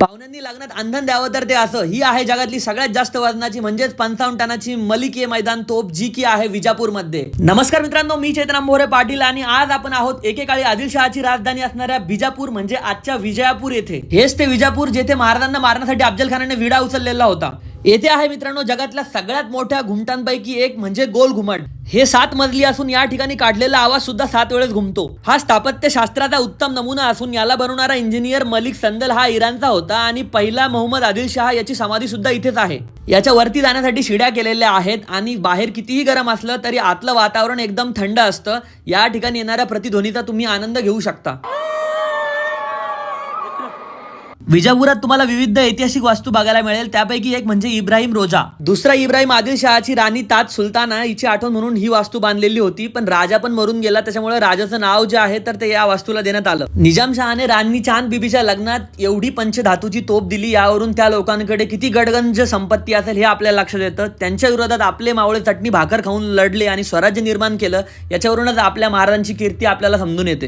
पाहुण्यांनी लग्नात अंधन द्यावं तर ते असं. ही आहे जगातली सगळ्यात जास्त वजनाची म्हणजेच पंचावन्न टनाची मलिकीय मैदान तोप जी की आहे विजापूरमध्ये. नमस्कार मित्रांनो मी चेतन मोरे पाटील आणि आज आपण आहोत एकेकाळी आदिलशहाची राजधानी असणाऱ्या बिजापूर म्हणजे आजच्या विजयापूर येथे. हेच ते विजापूर जेथे महाराजांना मारण्यासाठी अफजल खानाने विडा उचललेला होता. येथे आहे मित्रांनो जगातल्या सगळ्यात मोठ्या घुमटांपैकी एक म्हणजे गोल घुमट. हे सात मजली असून या ठिकाणी काढलेला आवाज सुद्धा सात वेळेस घुमतो. हा स्थापत्य शास्त्राचा उत्तम नमुना असून याला बनवणारा इंजिनियर मलिक संदल हा इराणचा होता आणि पहिला मोहम्मद आदिल शहा याची समाधी सुद्धा इथेच आहे. याच्या वरती जाण्यासाठी शिड्या केलेल्या आहेत आणि बाहेर कितीही गरम असलं तरी आतलं वातावरण एकदम थंड असतं. या ठिकाणी येणाऱ्या प्रतिध्वनीचा तुम्ही आनंद घेऊ शकता. विजापुरात तुम्हाला विविध ऐतिहासिक वास्तू बघायला मिळेल. त्यापैकी एक म्हणजे इब्राहिम रोजा. दुसरा इब्राहिम आदिल शहाची राणी ताज सुलताना हिची आठवण म्हणून ही वास्तू बांधलेली होती. पण राजा पण मरून गेला. त्याच्यामुळे राजाचं नाव जे आहे तर ते या वास्तूला देण्यात आलं. निजाम शहाने राणी चांद बीबीच्या लग्नात एवढी पंचधातूची तोप दिली. यावरून त्या लोकांकडे किती गडगंज संपत्ती असेल हे आपल्याला लक्षात येतं. त्यांच्या विरोधात आपले मावळे चटणी भाकर खाऊन लढले आणि स्वराज्य निर्माण केलं. याच्यावरूनच आपल्या महाराजांची कीर्ती आपल्याला समजून येते.